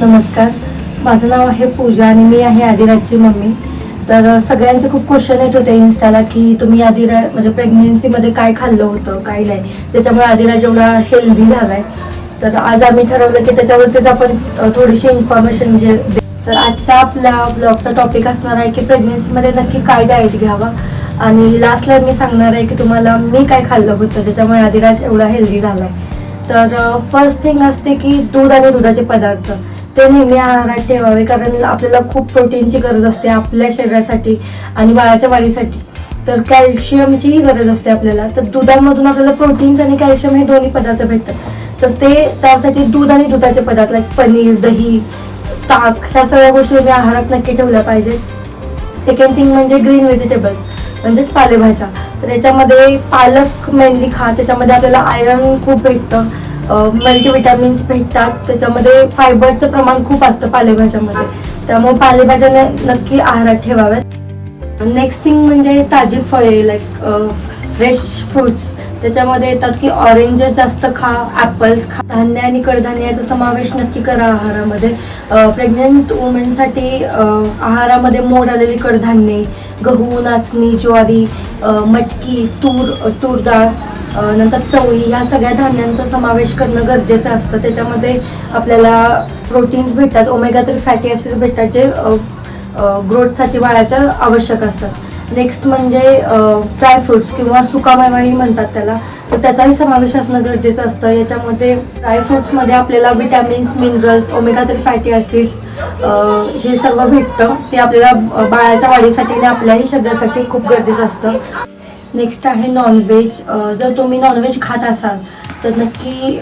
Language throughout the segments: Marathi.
नमस्कार. माझं नाव आहे पूजा आणि मी आहे आदिराजची मम्मी. तर सगळ्यांचे खूप क्वेश्चन येत होते इन्स्टाला की तुम्ही आदिरा म्हणजे प्रेग्नेन्सीमध्ये काय खाल्लं होतं काय नाही. त्याच्यामुळे आदिराज एवढा हेल्दी झालाय. तर आज आम्ही ठरवलं की त्याच्यावरतीच आपण थोडीशी इन्फॉर्मेशन म्हणजे दे- तर आजच्या आपल्या ब्लॉगचा टॉपिक असणार आहे की प्रेग्नेन्सीमध्ये नक्की काय डाएट घ्यावा. आणि लास्टला मी सांगणार आहे की तुम्हाला मी काय खाल्लं होतं ज्याच्यामुळे आदिराज एवढा हेल्दी झालाय. तर फर्स्ट थिंग असते की दूध आणि दुधाचे पदार्थ. ते नेहमी आहारात ठेवावे कारण आपल्याला खूप प्रोटीनची गरज असते आपल्या शरीरासाठी आणि बाळाच्या वाढीसाठी. तर कॅल्शियमचीही गरज असते आपल्याला. तर दुधामधून आपल्याला प्रोटीन्स आणि कॅल्शियम हे दोन्ही पदार्थ भेटतात. तर ते त्यासाठी दूध आणि दुधाचे पदार्थ लाईक पनीर दही ताक ह्या सगळ्या गोष्टी तुम्ही आहारात नक्की ठेवल्या पाहिजेत सेकंड थिंग म्हणजे ग्रीन व्हेजिटेबल्स म्हणजेच पालेभाज्या. तर याच्यामध्ये पालक मेनली खा त्याच्यामध्ये आपल्याला आयरन खूप भेटतं. मल्टीविटॅमिन्स भेटतात. त्याच्यामध्ये फायबरचं प्रमाण खूप असतं पालेभाज्यामध्ये. त्यामुळे पालेभाज्या नक्की आहारात ठेवाव्यात. नेक्स्ट थिंग म्हणजे ताजी फळे लाईक फ्रेश फ्रुट्स त्याच्यामध्ये येतात की ऑरेंजेस जास्त खा ॲपल्स खा. धान्य आणि कडधान्य याचा समावेश नक्की करा आहारामध्ये. प्रेग्नेंट वुमेनसाठी आहारामध्ये मोड आलेली कडधान्ये गहू नाचणी ज्वारी मटकी तूर तूर डाळ नंतर चवळी ह्या सगळ्या धान्यांचा समावेश करणं गरजेचं असतं. त्याच्यामध्ये आपल्याला प्रोटीन्स भेटतात ओमेगा थ्री फॅटी ॲसिड्स भेटतात जे ग्रोथसाठी बाळाच्या आवश्यक असतात नेक्स्ट म्हणजे ड्रायफ्रुट्स किंवा सुकामेवाही म्हणतात त्याला. तर त्याचाही समावेश असणं गरजेचं असतं. याच्यामध्ये ड्रायफ्रुट्समध्ये आपल्याला vitamins minerals omega three fatty acids हे सर्व भेटतं. ते आपल्याला बाळाच्या वाढीसाठी आणि आपल्याही शरीरासाठी खूप गरजेचं असतं. नेक्स्ट आहे नॉनव्हेज जर तुम्ही नॉनव्हेज खात असाल तर नक्की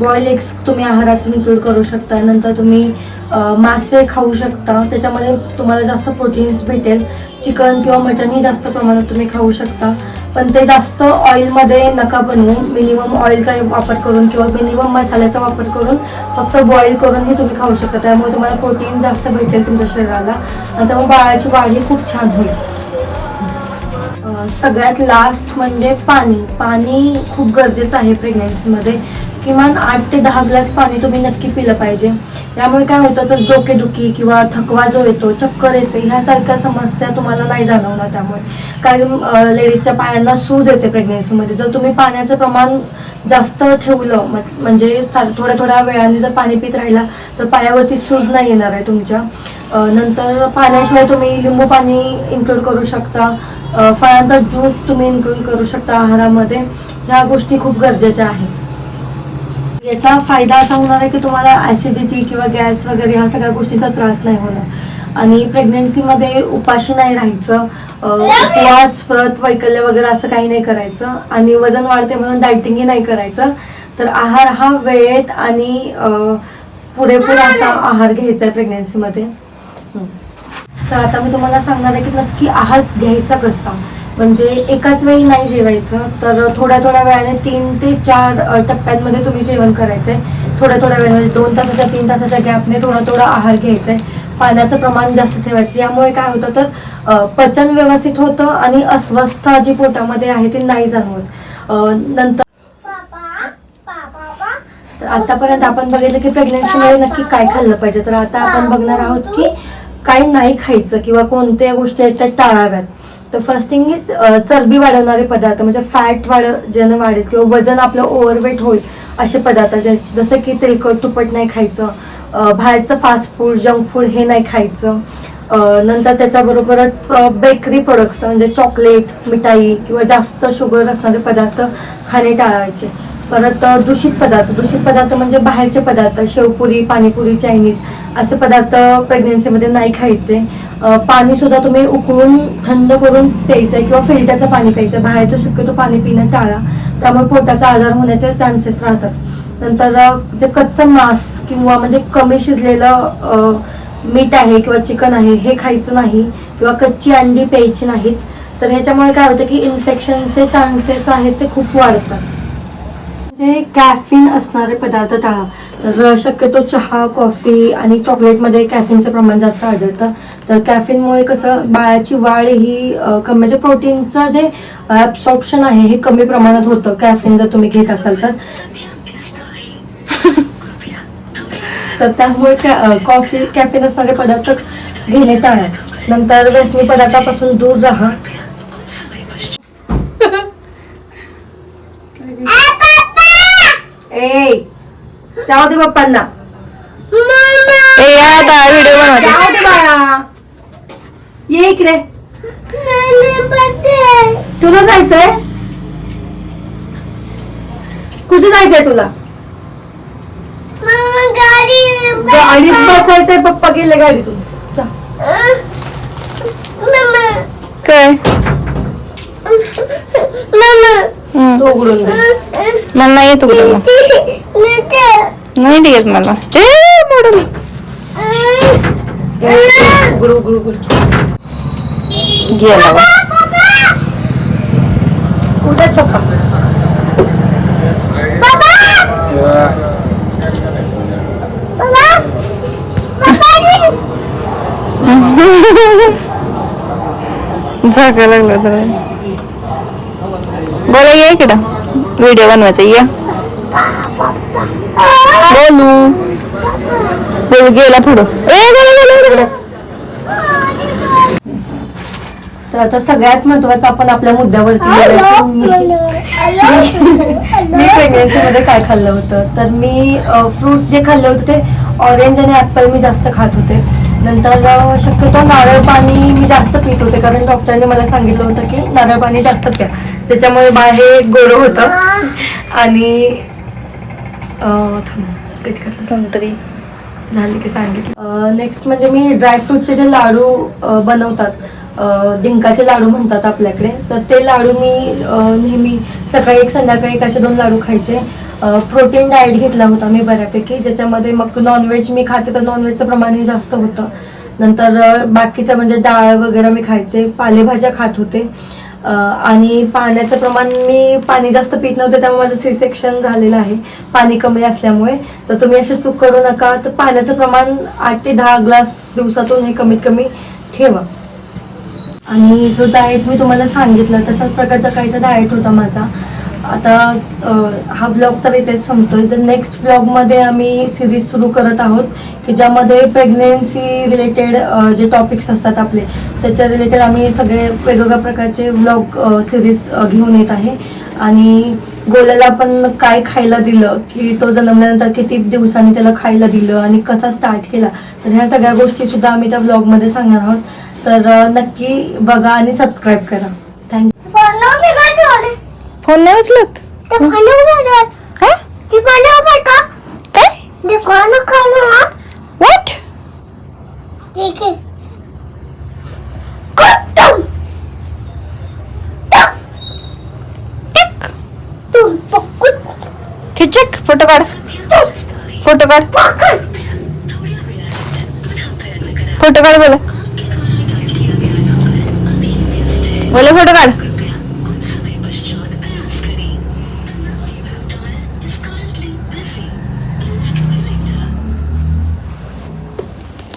बॉईल एग्स तुम्ही आहारात इन्क्लूड करू शकता. नंतर तुम्ही मासे खाऊ शकता. त्याच्यामध्ये तुम्हाला जास्त प्रोटीन्स भेटेल. चिकन किंवा मटनही जास्त प्रमाणात तुम्ही खाऊ शकता. पण ते जास्त ऑइलमध्ये नका बनवू. मिनिमम ऑइलचा वापर करून किंवा मिनिमम मसाल्याचा वापर करून फक्त बॉईल करूनही तुम्ही खाऊ शकता. त्यामुळे तुम्हाला प्रोटीन जास्त भेटेल तुमच्या शरीराला. आणि त्यामुळे बाळाची वाढ ही खूप छान होईल. सगळ्यात लास्ट म्हणजे पाणी. पाणी खूप गरजेचं आहे प्रेग्नन्सीमध्ये किमान आठ ते दहा ग्लास पाणी तुम्ही नक्की पिलं पाहिजे. यामुळे काय होतं तर डोकेदुखी किंवा थकवा जो येतो चक्कर येते ह्यासारख्या समस्या तुम्हाला नाही जाणवणार त्यामुळे. कारण लेडीजच्या पायांना सूज येते प्रेग्नेन्सीमध्ये जर तुम्ही पाण्याचं प्रमाण जास्त ठेवलं म्हणजे थोड्या थोड्या वेळाने जर पाणी पित राहिला तर पायावरती सूज नाही येणार आहे तुमच्या. नंतर पाण्याशिवाय तुम्ही लिंबू पाणी इन्क्लूड करू शकता. फळांचा ज्यूस तुम्ही इन्क्लूड करू शकता आहारामध्ये. ह्या गोष्टी खूप गरजेच्या आहेत. याचा फायदा असा होणार आहे की तुम्हाला ऍसिडिटी किंवा गॅस वगैरे ह्या सगळ्या गोष्टींचा त्रास नाही होणार. आणि प्रेग्नेन्सीमध्ये उपाशी नाही राहायचं. उपवास व्रत वैकल्य वगैरे असं काही नाही करायचं. आणि वजन वाढते म्हणून डायटिंगही नाही करायचं. तर आहार हा वेळेत आणि पुरेपूर असा आहार घ्यायचा आहे प्रेग्नेन्सीमध्ये तर आता मी तुम्हाला सांगणार आहे की नक्की आहार घ्यायचा कसा. म्हणजे एकाच वेळी नाही जेवायचं तर थोड्या थोड्या वेळाने तीन ते चार टप्प्यांमध्ये तुम्ही जेवण करायचंय. थोड्या थोड्या वेळाने दोन तासाच्या तीन तासाच्या गॅपने थोडा थोडा आहार घ्यायचा आहे पाण्याचं प्रमाण जास्त ठेवायचं. यामुळे काय होतं तर पचन व्यवस्थित होतं आणि अस्वस्थता जी पोटामध्ये आहे ती नाही जाणवत. नंतर तर आतापर्यंत आपण बघितलं की प्रेग्नेन्सीमध्ये नक्की काय खाल्लं पाहिजे. तर आता आपण बघणार आहोत की काय नाही खायचं किंवा कोणत्या गोष्टी आहेत त्या टाळाव्यात. तर फर्स्ट थिंग इज चरबी वाढवणारे पदार्थ म्हणजे फॅट वाढ ज्यानं वाढेल किंवा वजन आपलं ओव्हरवेट होईल असे पदार्थ ज्याचे जसं की तेलकट तुपट नाही खायचं बाहेरचं फास्ट फूड जंक फूड हे नाही खायचं. नंतर त्याच्याबरोबरच बेकरी प्रोडक्ट्स म्हणजे चॉकलेट मिठाई किंवा जास्त शुगर असणारे पदार्थ खाणे टाळायचे. परत दूषित पदार्थ. दूषित पदार्थ म्हणजे बाहेरचे पदार्थ शेवपुरी पाणीपुरी चायनीज असे पदार्थ प्रेग्नेन्सीमध्ये नाही खायचे. पाणी सुद्धा तुम्ही उकळून थंड करून प्यायचं किंवा फिल्टरचं पाणी प्यायचं बाहेरचं शक्यतो पाणी पिणं टाळा. त्यामुळे पोटाचा आजार होण्याचे चान्सेस राहतात. नंतर जे कच्चं मांस किंवा म्हणजे कमी शिजलेलं मीठ आहे किंवा चिकन आहे हे खायचं नाही किंवा कच्ची अंडी प्यायची नाहीत तर ह्याच्यामुळे काय होतं की इन्फेक्शनचे चान्सेस आहेत ते खूप वाढतात. म्हणजे कॅफिन असणारे पदार्थ टाळा. तर शक्यतो चहा कॉफी आणि चॉकलेटमध्ये कॅफिनचं प्रमाण जास्त आढळतं. तर कॅफिनमुळे कसं बाळाची वाढ ही कमी म्हणजे प्रोटीनचं जे ॲब्सॉर्प्शन आहे हे कमी प्रमाणात होतं कॅफिन जर तुम्ही घेत असाल तर. तर त्यामुळे कॅ- कॉफी कॅफिन असणारे पदार्थ घेणे टाळा. नंतर व्यसनी पदार्थापासून दूर राहा ए जाऊ दे पप्पांना. ए आता व्हिडिओ बनवते जाऊ दे बाळा. ये इकडे. तुला जायचंय? कुठे जायचंय तुला? गाडीत बसायचंय पप्पा गेले गाडीतून. जा. काय? हम्म. तो उघडून दे मला नाही येतो नाही येत मला ए मॉडेल उघड उघड उघड गेला बा. उद्याच पप्पा झाका लागला तर बोला ये इकडं व्हिडिओ बनवायचा ये बोलू. बोलू गेला पुढं. तर आता सगळ्यात महत्वाचं आपण आपल्या मुद्द्यावरती मी- मी प्रेग्नन्सी मध्ये काय खाल्लं होतं? तर मी फ्रूट जे खाल्ले होते ते ऑरेंज आणि ऍपल मी जास्त खात होते. नंतर अ, शक्यतो नारळ पाणी मी जास्त पित होते कारण डॉक्टरने मला सांगितलं होतं की नारळ पाणी जास्त प्या. त्याच्यामुळे बाळ हे गोड होतं. आणि थांब, संत्री झाले की सांगितलं. नेक्स्ट म्हणजे मी ड्रायफ्रूटचे जे लाडू बनवतात डिंकाचे लाडू म्हणतात आपल्याकडे तर ते लाडू मी नेहमी सकाळी एक संध्याकाळी एक असे दोन लाडू खायचे. प्रोटीन डाएट घेतला होता मी बऱ्यापैकी ज्याच्यामध्ये मग नॉनव्हेज मी खाते तर नॉनव्हेजचं प्रमाणही जास्त होतं. नंतर बाकीचं म्हणजे डाळ वगैरे मी खायचे पालेभाज्या खात होते. आणि पाण्याचं प्रमाण मी पाणी जास्त पित नव्हते त्यामुळे माझं सी सेक्शन झालेलं आहे. पाणी कमी असल्यामुळे. तर तुम्ही अशी चूक करू नका. तर पाण्याचं प्रमाण आठ ते दहा ग्लास दिवसातून हे कमीत कमी ठेवा. आणि जो डाएट मी तुम्हाला सांगितलं तशाच प्रकारचा काहीचा डाएट होता माझा. आता हा ब्लॉग तर इथेच संपतोय. तर नेक्स्ट ब्लॉगमध्ये आम्ही सिरीज सुरू करत आहोत की ज्यामध्ये प्रेग्नेन्सी रिलेटेड जे टॉपिक्स असतात आपले त्याच्या रिलेटेड आम्ही सगळे वेगवेगळ्या प्रकारचे ब्लॉग सिरीज घेऊन येत आहे. आणि गोल्याला आपण काय खायला दिलं की तो जन्मल्यानंतर किती दिवसांनी त्याला खायला दिलं आणि कसा स्टार्ट केला तर ह्या सगळ्या गोष्टीसुद्धा आम्ही त्या ब्लॉगमध्ये सांगणार आहोत. तर नक्की बघा आणि सबस्क्राईब करा. फोन नाही उचलत? हा? काय? खिचक फोटो काढ. फोटो काढ. फोटो काढ बोला. बोला फोटो काढ.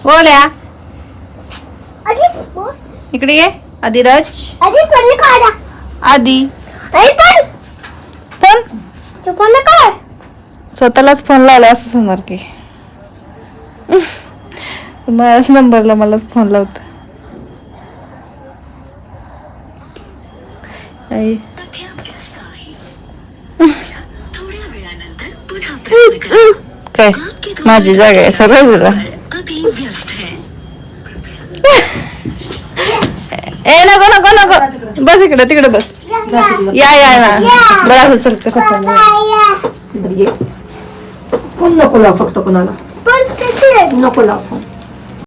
बोल्या. इकडे ये आदिराज आदी फोन. स्वतःलाच फोन लावला असं समजणार की. माझ्याच नंबरला मलाच फोन लावत. काय? माझी जागा आहे. सगळं ए नको नको नको. बस इकडे तिकडे बस. या या ना बरं असं चल कसं फोन नको लाव फक्त कोणाला. नको लाव फोन